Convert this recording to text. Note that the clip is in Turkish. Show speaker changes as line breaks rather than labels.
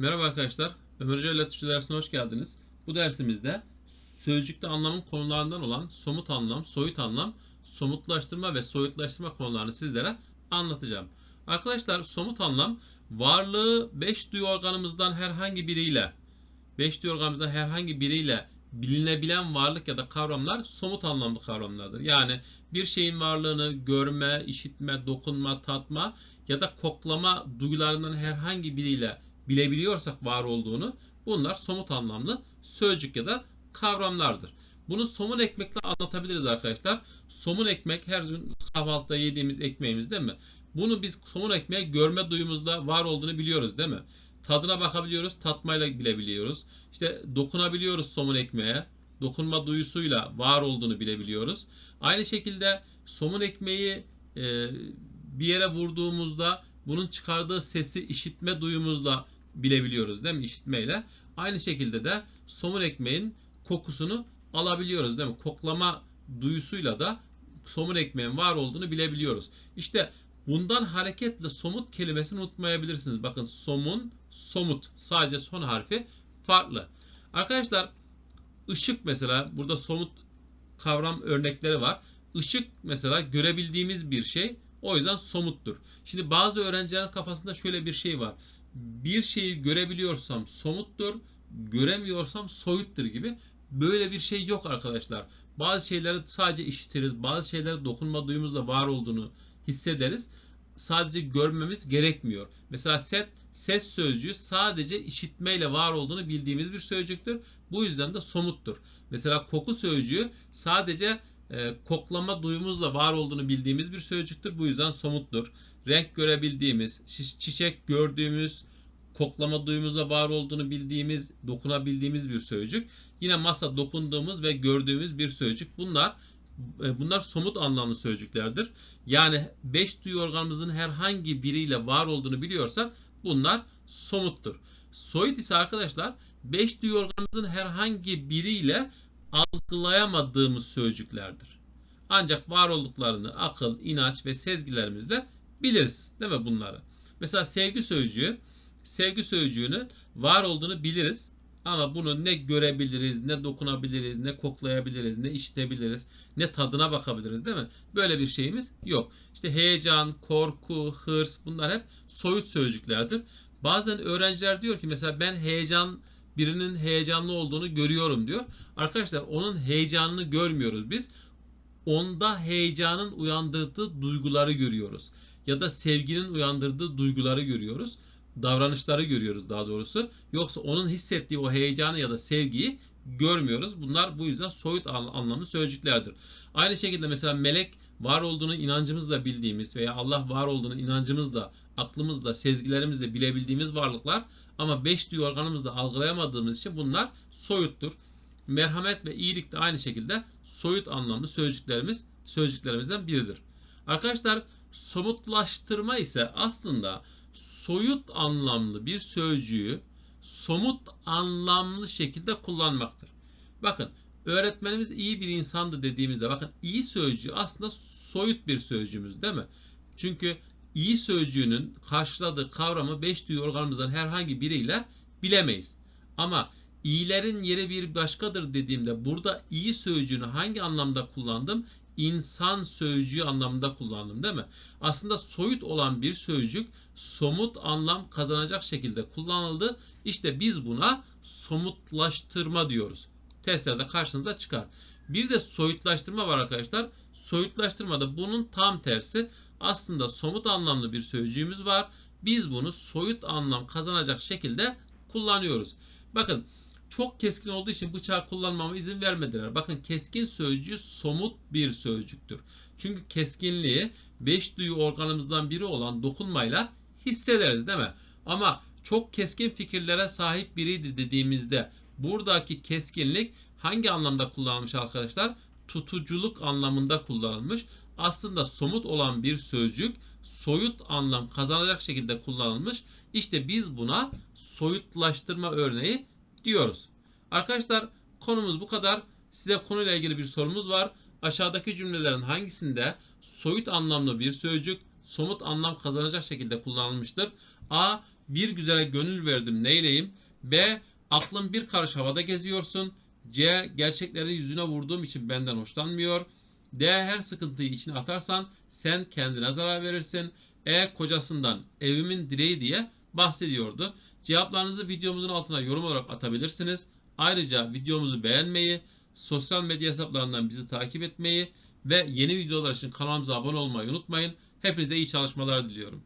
Merhaba arkadaşlar. Ömer Hoca ile Türkçe dersine hoş geldiniz. Bu dersimizde sözcükte anlamın konularından olan somut anlam, soyut anlam, somutlaştırma ve soyutlaştırma konularını sizlere anlatacağım. Arkadaşlar somut anlam varlığı 5 duyu organımızdan herhangi biriyle 5 duyu organımızdan herhangi biriyle bilinebilen varlık ya da kavramlar somut anlamlı kavramlardır. Yani bir şeyin varlığını görme, işitme, dokunma, tatma ya da koklama duyularından herhangi biriyle bilebiliyorsak var olduğunu bunlar somut anlamlı sözcük ya da kavramlardır. Bunu somun ekmekle anlatabiliriz arkadaşlar. Somun ekmek her gün kahvaltıda yediğimiz ekmeğimiz değil mi? Bunu biz somun ekmeği görme duyumuzda var olduğunu biliyoruz değil mi? Tadına bakabiliyoruz, tatmayla bilebiliyoruz. İşte dokunabiliyoruz somun ekmeğe. Dokunma duyusuyla var olduğunu bilebiliyoruz. Aynı şekilde somun ekmeği e, bir yere vurduğumuzda bunun çıkardığı sesi işitme duyumuzla bilebiliyoruz değil mi? İşitmeyle. Aynı şekilde de somun ekmeğin kokusunu alabiliyoruz değil mi? Koklama duyusuyla da somun ekmeğin var olduğunu bilebiliyoruz. İşte bundan hareketle somut kelimesini unutmayabilirsiniz. Bakın somun, somut. Sadece son harfi farklı. Arkadaşlar ışık mesela burada somut kavram örnekleri var. Işık mesela görebildiğimiz bir şey. O yüzden somuttur. Şimdi bazı öğrencilerin kafasında şöyle bir şey var. Bir şeyi görebiliyorsam somuttur, göremiyorsam soyuttur gibi. Böyle bir şey yok arkadaşlar. Bazı şeyleri sadece işitiriz, bazı şeyleri dokunma duyumuzla var olduğunu hissederiz. Sadece görmemiz gerekmiyor. Mesela set, ses sözcüğü sadece işitmeyle var olduğunu bildiğimiz bir sözcüktür. Bu yüzden de somuttur. Mesela koku sözcüğü sadece e, koklama duyumuzla var olduğunu bildiğimiz bir sözcüktür. Bu yüzden somuttur. Renk görebildiğimiz, çi- çiçek gördüğümüz, koklama duyumuzla var olduğunu bildiğimiz, dokunabildiğimiz bir sözcük. Yine masa dokunduğumuz ve gördüğümüz bir sözcük. Bunlar e, bunlar somut anlamlı sözcüklerdir. Yani beş duyu organımızın herhangi biriyle var olduğunu biliyorsak bunlar somuttur. Soyut ise arkadaşlar beş duyu organımızın herhangi biriyle algılayamadığımız sözcüklerdir. Ancak var olduklarını akıl, inanç ve sezgilerimizle biliriz. Değil mi bunları? Mesela sevgi sözcüğü, sevgi sözcüğünün var olduğunu biliriz. Ama bunu ne görebiliriz, ne dokunabiliriz, ne koklayabiliriz, ne işitebiliriz, ne tadına bakabiliriz değil mi? Böyle bir şeyimiz yok. İşte heyecan, korku, hırs bunlar hep soyut sözcüklerdir. Bazen öğrenciler diyor ki mesela ben heyecan birinin heyecanlı olduğunu görüyorum diyor. Arkadaşlar onun heyecanını görmüyoruz biz. Onda heyecanın uyandırdığı duyguları görüyoruz. Ya da sevginin uyandırdığı duyguları görüyoruz. Davranışları görüyoruz daha doğrusu. Yoksa onun hissettiği o heyecanı ya da sevgiyi görmüyoruz. Bunlar bu yüzden soyut an- anlamlı sözcüklerdir. Aynı şekilde mesela melek var olduğunu inancımızla bildiğimiz veya Allah var olduğunu inancımızla, aklımızla, sezgilerimizle bilebildiğimiz varlıklar ama beş duyu organımızla algılayamadığımız için bunlar soyuttur. Merhamet ve iyilik de aynı şekilde soyut anlamlı sözcüklerimiz sözcüklerimizden biridir. Arkadaşlar somutlaştırma ise aslında soyut anlamlı bir sözcüğü somut anlamlı şekilde kullanmaktır. Bakın öğretmenimiz iyi bir insandı dediğimizde bakın iyi sözcüğü aslında soyut bir sözcüğümüz değil mi? Çünkü iyi sözcüğünün karşıladığı kavramı beş duyu organımızdan herhangi biriyle bilemeyiz. Ama iyilerin yeri bir başkadır dediğimde burada iyi sözcüğünü hangi anlamda kullandım? İnsan sözcüğü anlamında kullandım değil mi? Aslında soyut olan bir sözcük somut anlam kazanacak şekilde kullanıldı. İşte biz buna somutlaştırma diyoruz. Testlerde karşınıza çıkar. Bir de soyutlaştırma var arkadaşlar. Soyutlaştırmada bunun tam tersi. Aslında somut anlamlı bir sözcüğümüz var. Biz bunu soyut anlam kazanacak şekilde kullanıyoruz. Bakın çok keskin olduğu için bıçağı kullanmama izin vermediler. Bakın keskin sözcüğü somut bir sözcüktür. Çünkü keskinliği beş duyu organımızdan biri olan dokunmayla hissederiz değil mi? Ama çok keskin fikirlere sahip biriydi dediğimizde buradaki keskinlik hangi anlamda kullanılmış arkadaşlar? Tutuculuk anlamında kullanılmış. Aslında somut olan bir sözcük soyut anlam kazanacak şekilde kullanılmış. İşte biz buna soyutlaştırma örneği diyoruz. Arkadaşlar konumuz bu kadar. Size konuyla ilgili bir sorumuz var. Aşağıdaki cümlelerin hangisinde soyut anlamlı bir sözcük somut anlam kazanacak şekilde kullanılmıştır? A. Bir güzele gönül verdim neyleyim? B. Aklın bir karış havada geziyorsun. C. Gerçekleri yüzüne vurduğum için benden hoşlanmıyor. D. Her sıkıntıyı içine atarsan sen kendine zarar verirsin. E. Kocasından evimin direği diye bahsediyordu. Cevaplarınızı videomuzun altına yorum olarak atabilirsiniz. Ayrıca videomuzu beğenmeyi, sosyal medya hesaplarından bizi takip etmeyi ve yeni videolar için kanalımıza abone olmayı unutmayın. Hepinize iyi çalışmalar diliyorum.